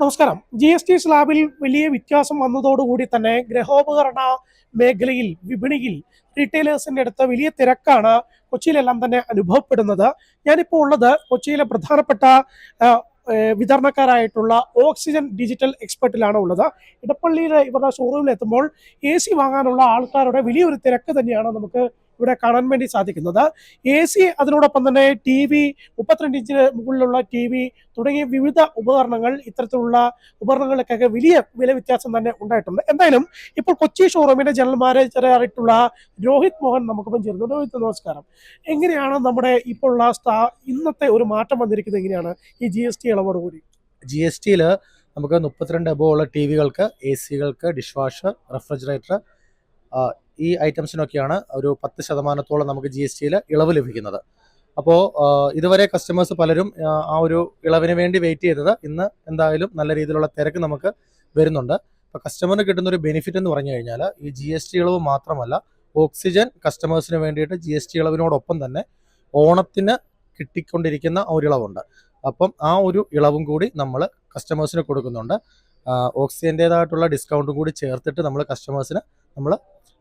നമസ്കാരം. G S T സ്ലാബിൽ വലിയ വ്യത്യാസം വന്നതോടുകൂടി തന്നെ ഗ്രഹോപകരണ മേഖലയിൽ വിപണിയിൽ റീറ്റെയിലേഴ്സിന്റെ അടുത്ത് വലിയ തിരക്കാണ് കൊച്ചിയിലെല്ലാം തന്നെ അനുഭവപ്പെടുന്നത്. ഞാനിപ്പോൾ ഉള്ളത് കൊച്ചിയിലെ പ്രധാനപ്പെട്ട വിതരണക്കാരായിട്ടുള്ള ഓക്സിജൻ ഡിജിറ്റൽ എക്സ്പെർട്ടിലാണ് ഉള്ളത്. ഇടപ്പള്ളിയിലെ ഇവരുടെ ഷോറൂമിൽ എത്തുമ്പോൾ എ സി വാങ്ങാനുള്ള ആൾക്കാരുടെ വലിയൊരു തിരക്ക് തന്നെയാണ് നമുക്ക് ഇവിടെ കാണാൻ വേണ്ടി സാധിക്കുന്നത്. എ സി അതിനോടൊപ്പം തന്നെ ടി വി മുപ്പത്തിരണ്ട് ഇഞ്ചിന് മുകളിലുള്ള ടി വി തുടങ്ങിയ വിവിധ ഉപകരണങ്ങൾ ഇത്തരത്തിലുള്ള ഉപകരണങ്ങൾക്കൊക്കെ വലിയ വില വ്യത്യാസം തന്നെ ഉണ്ടായിട്ടുണ്ട്. എന്തായാലും ഇപ്പോൾ കൊച്ചി ഷോറൂമിന്റെ ജനറൽ മാനേജർ ആയിട്ടുള്ള രോഹിത് മോഹൻ നമുക്കൊപ്പം ചേരുന്നു. രോഹിത് നമസ്കാരം. എങ്ങനെയാണ് നമ്മുടെ ഇപ്പോൾ ഉള്ള ഇന്നത്തെ ഒരു മാറ്റം വന്നിരിക്കുന്നത്? എങ്ങനെയാണ് ഈ ജി എസ് ടി ഇളവോടുകൂടി ജി എസ് ടിയിൽ നമുക്ക് മുപ്പത്തിരണ്ട് എബോ ഉള്ള ടി വികൾക്ക് എ സികൾക്ക് ഡിഷ് വാഷർ റെഫ്രിജറേറ്റർ ഈ ഐറ്റംസിനൊക്കെയാണ് ഒരു പത്ത് ശതമാനത്തോളം നമുക്ക് ജി എസ് ടിയിൽ ഇളവ് ലഭിക്കുന്നത്. അപ്പോൾ ഇതുവരെ കസ്റ്റമേഴ്സ് പലരും ആ, ഒരു ഇളവിന് വേണ്ടി വെയിറ്റ് ചെയ്തത് ഇന്ന് എന്തായാലും നല്ല രീതിയിലുള്ള തിരക്ക് നമുക്ക് വരുന്നുണ്ട്. അപ്പോൾ കസ്റ്റമറിന് കിട്ടുന്ന ഒരു ബെനിഫിറ്റ് എന്ന് പറഞ്ഞു കഴിഞ്ഞാൽ ഈ ജി എസ് ടി ഇളവ് മാത്രമല്ല ഓക്സിജൻ കസ്റ്റമേഴ്സിന് വേണ്ടിയിട്ട് ജി എസ് ടി ഇളവിനോടൊപ്പം തന്നെ ഓണത്തിന് കിട്ടിക്കൊണ്ടിരിക്കുന്ന ഒരു ഇളവുണ്ട്. അപ്പം ആ ഒരു ഇളവും കൂടി നമ്മൾ കസ്റ്റമേഴ്സിന് കൊടുക്കുന്നുണ്ട്. ഓക്സിജന്റേതായിട്ടുള്ള ഡിസ്കൗണ്ടും കൂടി ചേർത്തിട്ട് നമ്മൾ കസ്റ്റമേഴ്സിന് നമ്മൾ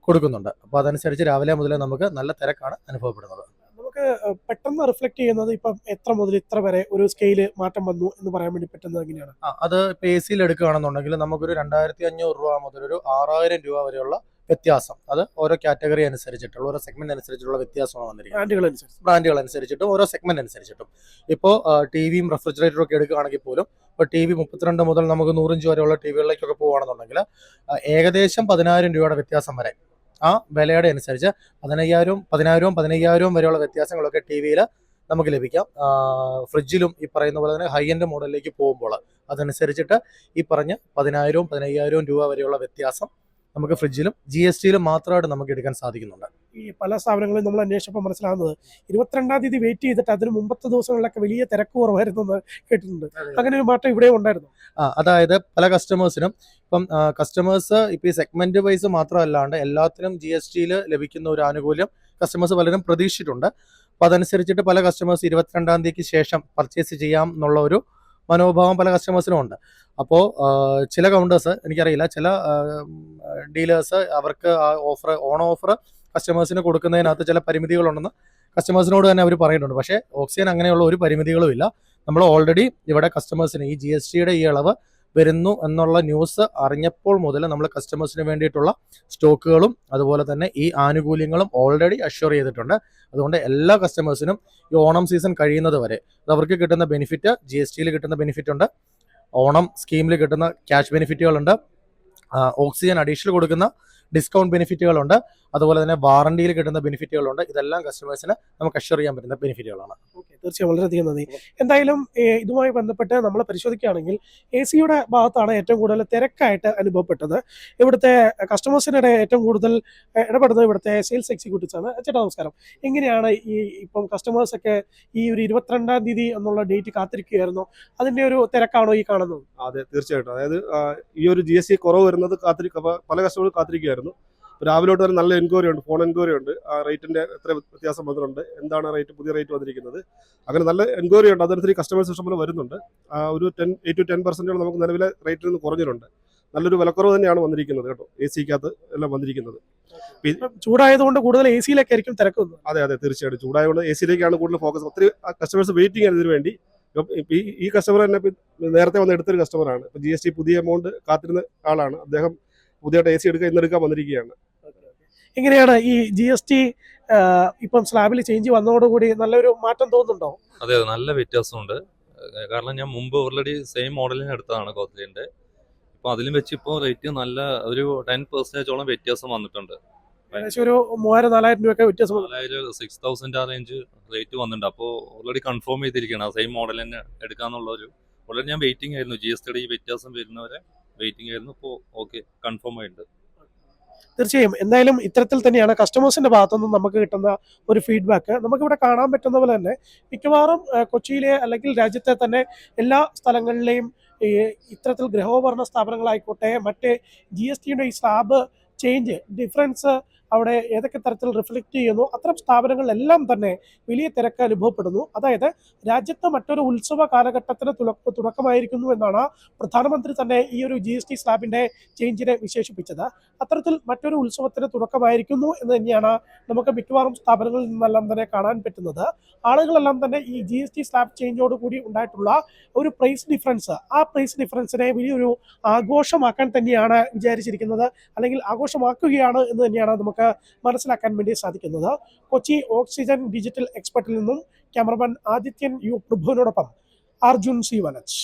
കൊടുക്കുന്നുണ്ട്. അപ്പോൾ അതനുസരിച്ച് രാവിലെ മുതലേ നമുക്ക് നല്ല തിരക്കാണ് അനുഭവപ്പെടുന്നത്. നമുക്ക് പെട്ടെന്ന് റിഫ്ലക്ട് ചെയ്യുന്നത് ഇപ്പം എത്ര മുതൽ ഇത്ര വരെ ഒരു സ്കെയിൽ മാറ്റം വന്നു എന്ന് പറയാൻ വേണ്ടി പറ്റുന്നത് എങ്ങനെയാണ്? അത് ഇപ്പം എ സിയിൽ എടുക്കുകയാണെന്നുണ്ടെങ്കിൽ നമുക്കൊരു രണ്ടായിരത്തി അഞ്ഞൂറ് രൂപ മുതൽ ഒരു ആറായിരം രൂപ വരെയുള്ള വ്യത്യാസം. അത് ഓരോ കാറ്റഗറി അനുസരിച്ചിട്ടുള്ള ഓരോ സെഗ്മെന്റ് അനുസരിച്ചുള്ള വ്യത്യാസമാണ് വന്നിരിക്കുന്നത്. ബ്രാൻഡുകൾ അനുസരിച്ച്. ബ്രാൻഡുകൾ അനുസരിച്ചിട്ടും ഓരോ സെഗ്മെന്റ് അനുസരിച്ചിട്ടും. ഇപ്പോൾ ടി വിയും റെഫ്രിജറേറ്ററും ഒക്കെ എടുക്കുകയാണെങ്കിൽ പോലും ഇപ്പോൾ ടി വി മുപ്പത്തിരണ്ട് മുതൽ നമുക്ക് നൂറിഞ്ച് വരെയുള്ള ടി വികളിലേക്കൊക്കെ പോകുകയാണെന്നുണ്ടെങ്കിൽ ഏകദേശം പതിനായിരം രൂപയുടെ വ്യത്യാസം വരെ ആ വിലയുടെ അനുസരിച്ച് പതിനയ്യായിരവും പതിനായിരവും പതിനയ്യായിരവും വരെയുള്ള വ്യത്യാസങ്ങളൊക്കെ ടി വിയിൽ നമുക്ക് ലഭിക്കാം. ഫ്രിഡ്ജിലും ഈ പറയുന്ന പോലെ തന്നെ ഹൈ എൻഡ് മോഡലിലേക്ക് പോകുമ്പോൾ അതനുസരിച്ചിട്ട് ഈ പറഞ്ഞ പതിനായിരവും പതിനയ്യായിരവും രൂപ വരെയുള്ള വ്യത്യാസം നമുക്ക് ഫ്രിഡ്ജിലും ജി എസ് ടിയിലും മാത്രമായിട്ട് നമുക്ക് എടുക്കാൻ സാധിക്കുന്നുണ്ട്. ഈ പല സ്ഥാപനങ്ങളും നമ്മൾ അന്വേഷിച്ചപ്പോൾ മനസ്സിലാകുന്നത് ഇരുപത്തിരണ്ടാം തീയതി വെയിറ്റ് ചെയ്തിട്ട് അതിന് മുമ്പത്തെ ദിവസങ്ങളിലൊക്കെ വലിയ തിരക്ക് കുറവായിരുന്നു എന്ന് കേട്ടിട്ടുണ്ട്. അങ്ങനെ ഒരു മാറ്റം ഇവിടെ ഉണ്ടായിരുന്നു. ആ അതായത് പല കസ്റ്റമേഴ്സിനും ഇപ്പം കസ്റ്റമേഴ്സ് ഇപ്പം ഈ സെഗ്മെന്റ് വൈസ് മാത്രമല്ലാണ്ട് എല്ലാത്തിനും ജി എസ് ടിയിൽ ലഭിക്കുന്ന ഒരു ആനുകൂല്യം കസ്റ്റമേഴ്സ് പലരും പ്രതീക്ഷിച്ചിട്ടുണ്ട്. അപ്പോൾ അതനുസരിച്ചിട്ട് പല കസ്റ്റമേഴ്സ് ഇരുപത്തിരണ്ടാം തീയതിക്ക് ശേഷം പർച്ചേസ് ചെയ്യാം എന്നുള്ള ഒരു മനോഭാവം പല കസ്റ്റമേഴ്സിനും ഉണ്ട്. അപ്പോൾ ചില കൗണ്ടേഴ്സ് എനിക്കറിയില്ല ചില ഡീലേഴ്സ് അവർക്ക് ആ ഓഫർ ഓൺ ഓഫർ കസ്റ്റമേഴ്സിന് കൊടുക്കുന്നതിനകത്ത് ചില പരിമിതികളുണ്ടെന്ന് കസ്റ്റമേഴ്സിനോട് തന്നെ അവർ പറയുന്നുണ്ട് പക്ഷേ ഓക്സിജൻ അങ്ങനെയുള്ള ഒരു പരിമിതികളും ഇല്ല. നമ്മൾ ഓൾറെഡി ഇവിടെ കസ്റ്റമേഴ്സിന് ഈ ജി എസ് ടിയുടെ ഈ ഇളവ് വരുന്നു എന്നുള്ള ന്യൂസ് അറിഞ്ഞപ്പോൾ മുതൽ നമ്മൾ കസ്റ്റമേഴ്സിന് വേണ്ടിയിട്ടുള്ള സ്റ്റോക്കുകളും അതുപോലെ തന്നെ ഈ ആനുകൂല്യങ്ങളും ഓൾറെഡി അഷ്യൂർ ചെയ്തിട്ടുണ്ട്. അതുകൊണ്ട് എല്ലാ കസ്റ്റമേഴ്സിനും ഈ ഓണം സീസൺ കഴിയുന്നത് വരെ അവർക്ക് കിട്ടുന്ന ബെനിഫിറ്റ് ജി എസ് ടിയിൽ കിട്ടുന്ന ബെനിഫിറ്റ് ഉണ്ട്. ഓണം സ്കീമിൽ കിട്ടുന്ന ക്യാഷ് ബെനിഫിറ്റുകളുണ്ട് ഓക്സിജൻ അഡീഷണൽ കൊടുക്കുന്ന ഡിസ്കൗണ്ട് ബെനിഫിറ്റുകളുണ്ട്. അതുപോലെ തന്നെ വാറണ്ടിയിൽ കിട്ടുന്ന ബെനിഫിറ്റുകളുണ്ട്. ഇതെല്ലാം കസ്റ്റമേഴ്സിന് നമുക്ക് അഷ്വർ ചെയ്യാൻ പറ്റുന്ന ബെനിഫിറ്റുകളാണ്. ഓക്കെ തീർച്ചയായും വളരെയധികം നന്ദി. എന്തായാലും ഇതുമായി ബന്ധപ്പെട്ട് നമ്മൾ പരിശോധിക്കുകയാണെങ്കിൽ എ സിയുടെ ഭാഗത്താണ് ഏറ്റവും കൂടുതൽ തിരക്കായിട്ട് അനുഭവപ്പെട്ടത്. ഇവിടുത്തെ കസ്റ്റമേഴ്സിനിടെ ഏറ്റവും കൂടുതൽ ഇടപെടുന്നത് ഇവിടുത്തെ സെയിൽസ് എക്സിക്യൂട്ടീവ്സ് ആണ്. ചേട്ടാ നമസ്കാരം. എങ്ങനെയാണ് ഈ ഇപ്പം കസ്റ്റമേഴ്സ് ഒക്കെ ഈ ഒരു ഇരുപത്തിരണ്ടാം തീയതി എന്നുള്ള ഡേറ്റ് കാത്തിരിക്കുകയായിരുന്നു? അതിന്റെ ഒരു തിരക്കാണോ ഈ കാണുന്നത്? അതെ തീർച്ചയായിട്ടും. അതായത് ഈ ഒരു ജി എസ് സി കുറവ് വരുന്നത് കാത്തിരി പല കസ്റ്റമേഴ്സ് കാത്തിരിക്കുകയായിരുന്നു. ഇപ്പൊ രാവിലെ തൊട്ട് തന്നെ നല്ല എൻക്വയറി ഉണ്ട് ഫോൺ എൻക്വയറി ഉണ്ട്. ആ റേറ്റിന്റെ എത്ര വ്യത്യാസം വന്നിട്ടുണ്ട് എന്താണ് റേറ്റ് പുതിയ റേറ്റ് വന്നിരിക്കുന്നത്. അങ്ങനെ നല്ല എൻക്വയറി ഉണ്ട് അതനുസരിച്ച് കസ്റ്റമേഴ്സ് ഇഷ്ടം പോലെ വരുന്നുണ്ട്. ആ, ഒരു ടെൻ എയ്റ്റ് ടു ടെൻ പെർസെന്റോളം നമുക്ക് നിലവിലെ റേറ്റിൽ നിന്ന് കുറഞ്ഞിട്ടുണ്ട്. നല്ലൊരു വിലക്കുറവ് തന്നെയാണ് വന്നിരിക്കുന്നത് കേട്ടോ എ സിക്കകത്ത് എല്ലാം വന്നിരിക്കുന്നത്. ചൂടായതുകൊണ്ട് കൂടുതൽ എ സിയിലേക്ക് ആയിരിക്കും തിരക്ക് അതെ അതെ തീർച്ചയായിട്ടും. ചൂടായതുകൊണ്ട് എ സിയിലേക്കാണ് കൂടുതൽ ഫോക്കസ് ഒത്തിരി കസ്റ്റമേഴ്സ് വെയിറ്റിംഗ് ആണ് ഇതിനു വേണ്ടി. ഈ കസ്റ്റമർ തന്നെ നേരത്തെ വന്ന് എടുത്തൊരു കസ്റ്റമറാണ് ജി എസ് ടി പുതിയ എമൗണ്ട് കാത്തിരുന്ന ആളാണ്. അദ്ദേഹം പുതിയതായിട്ട് എ സി എടുക്കുക ഇന്ന് എടുക്കാൻ വന്നിരിക്കുകയാണ്. എങ്ങനെയാണ് ഈ ജി എസ് ടി ഇപ്പം സ്ലാബിൽ ചേഞ്ച് വന്നതോടുകൂടി നല്ലൊരു മാറ്റം തോന്നുന്നുണ്ടോ? അതെ അതെ നല്ല വ്യത്യാസമുണ്ട്. കാരണം ഞാൻ മുമ്പ് ഓൾറെഡി സെയിം മോഡലിന് എടുത്തതാണ് കോത്തലിന്റെ ഇപ്പൊ അതിലും വെച്ച് ഇപ്പോൾ റേറ്റ് നല്ല ഒരു ടെൻ പെർസെന്റേജോളം വ്യത്യാസം വന്നിട്ടുണ്ട്. ഏകദേശം ഒരു മൂവായിരം നാലായിരം രൂപയൊക്കെ വ്യത്യാസം. അതായത് സിക്സ് തൗസൻഡ് ആ റേഞ്ച് റേറ്റ് വന്നിട്ടുണ്ട്. അപ്പോൾ ഓൾറെഡി കൺഫേം ചെയ്തിരിക്കുകയാണ്. സെയിം മോഡൽ തന്നെ എടുക്കാന്നുള്ള ഒരു ഓൾറെഡി ഞാൻ വെയിറ്റിംഗ് ആയിരുന്നു ജി എസ് ടിയുടെ ഈ വ്യത്യാസം വരുന്നവരെ. വെയിറ്റിംഗ് ആയിരുന്നു. ഇപ്പോൾ ഓക്കെ കൺഫേം ആയിട്ടുണ്ട്. തീർച്ചയായും. എന്തായാലും ഇത്തരത്തിൽ തന്നെയാണ് കസ്റ്റമേഴ്സിന്റെ ഭാഗത്തുനിന്ന് നമുക്ക് കിട്ടുന്ന ഒരു ഫീഡ്ബാക്ക് നമുക്കിവിടെ കാണാൻ പറ്റുന്ന പോലെ തന്നെ മിക്കവാറും കൊച്ചിയിലെ അല്ലെങ്കിൽ രാജ്യത്തെ തന്നെ എല്ലാ സ്ഥലങ്ങളിലെയും ഇത്തരത്തിൽ ഗൃഹോപകരണ സ്ഥാപനങ്ങളായിക്കോട്ടെ മറ്റേ ജി എസ് ടിയുടെ ഈ സ്ലാബ് ചേഞ്ച് ഡിഫറൻസ് അവിടെ ഏതൊക്കെ തരത്തിൽ റിഫ്ലക്റ്റ് ചെയ്യുന്നു അത്തരം സ്ഥാപനങ്ങളിലെല്ലാം തന്നെ വലിയ തിരക്ക് അനുഭവപ്പെടുന്നു. അതായത് രാജ്യത്ത് മറ്റൊരു ഉത്സവ കാലഘട്ടത്തിന് തുടക്കമായിരിക്കുന്നു എന്നാണ് പ്രധാനമന്ത്രി തന്നെ ഈ ഒരു ജി എസ് ടി സ്ലാബിന്റെ ചേഞ്ചിനെ വിശേഷിപ്പിച്ചത്. അത്തരത്തിൽ മറ്റൊരു ഉത്സവത്തിന് തുടക്കമായിരിക്കുന്നു എന്ന് തന്നെയാണ് നമുക്ക് മിക്കവാറും സ്ഥാപനങ്ങളിൽ നിന്നെല്ലാം തന്നെ കാണാൻ പറ്റുന്നത്. ആളുകളെല്ലാം തന്നെ ഈ ജി എസ് ടി സ്ലാബ് ചേഞ്ചോട് കൂടി ഉണ്ടായിട്ടുള്ള ഒരു പ്രൈസ് ഡിഫറൻസ് ആ പ്രൈസ് ഡിഫറൻസിനെ വലിയൊരു ആഘോഷമാക്കാൻ തന്നെയാണ് വിചാരിച്ചിരിക്കുന്നത്. അല്ലെങ്കിൽ ആഘോഷമാക്കുകയാണ് എന്ന് തന്നെയാണ് നമുക്ക് മനസ്സിലാക്കാൻ വേണ്ടി സാധിക്കുന്നത്. കൊച്ചി ഓക്സിജൻ ഡിജിറ്റൽ എക്സ്പെർട്ടിൽ നിന്നും ക്യാമറമാൻ ആദിത്യൻ യു പ്രഭുവിനോടൊപ്പം അർജുൻ സി വനജ്.